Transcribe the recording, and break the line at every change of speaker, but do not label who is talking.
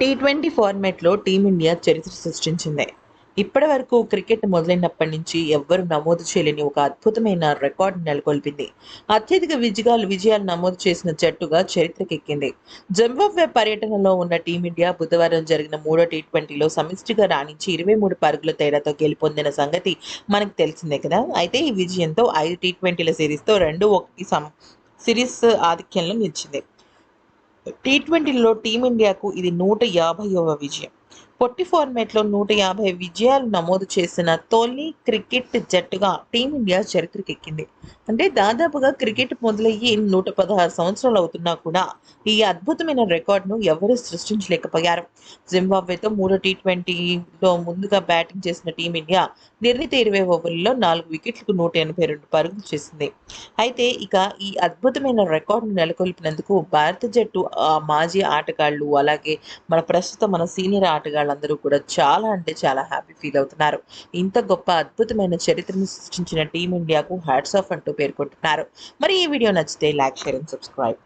T twenty ఫార్మాట్లో team India చరిత్ర సృష్టించింది. ఇప్పటి వరకు క్రికెట్ మొదలైనప్పటి నుంచి ఎవ్వరు నమోదు చేయలేని ఒక అద్భుతమైన రికార్డు నెలకొల్పింది. అత్యధిక విజయాలు విజయాలు నమోదు చేసిన జట్టుగా చరిత్రకెక్కింది. జింబాబ్వే పర్యటనలో ఉన్న టీమిండియా బుధవారం జరిగిన మూడో టీ ట్వంటీలో సమిష్టిగా రాణించి ఇరవై మూడు పరుగుల తేడాతో గెలుపొందిన సంగతి మనకు తెలిసిందే కదా? అయితే ఈ విజయంతో ఐదు టీ ట్వంటీల సిరీస్తో రెండు ఒకటి సమ సిరీస్ ఆధిక్యంలో నిలిచింది. టీ ట్వంటీలో టీమిండియాకు ఇది నూట యాభైవ విజయం. పొట్టి ఫార్మేట్లో నూట యాభై విజయాలు నమోదు చేసిన తొలి క్రికెట్ జట్టుగా టీమిండియా చరిత్రకెక్కింది. అంటే దాదాపుగా క్రికెట్ మొదలయ్యి నూట పదహారు సంవత్సరాలు అవుతున్నా కూడా ఈ అద్భుతమైన రికార్డును ఎవరూ సృష్టించలేకపోయారు. జింబాబ్వేతో మూడో టీ ట్వంటీలో ముందుగా బ్యాటింగ్ చేసిన టీమిండియా నిర్ణీత ఇరవై ఓవర్లలో నాలుగు వికెట్లకు నూట ఎనభై రెండు పరుగులు చేసింది. అయితే ఇక ఈ అద్భుతమైన రికార్డును నెలకొల్పినందుకు భారత జట్టు ఆ, మాజీ ఆటగాళ్ళు అలాగే మన ప్రస్తుత మన సీనియర్ ఆటగాళ్ళు వాళ్ళందరూ కూడా చాలా అంటే చాలా హ్యాపీ ఫీల్ అవుతున్నారు. ఇంత గొప్ప అద్భుతమైన చరిత్రను సృష్టించిన టీమిండియాకు హ్యాట్స్ ఆఫ్ అంటూ పేర్కొంటున్నారు. మరి ఈ వీడియో నచ్చితే లైక్ షేర్ అండ్ సబ్స్క్రైబ్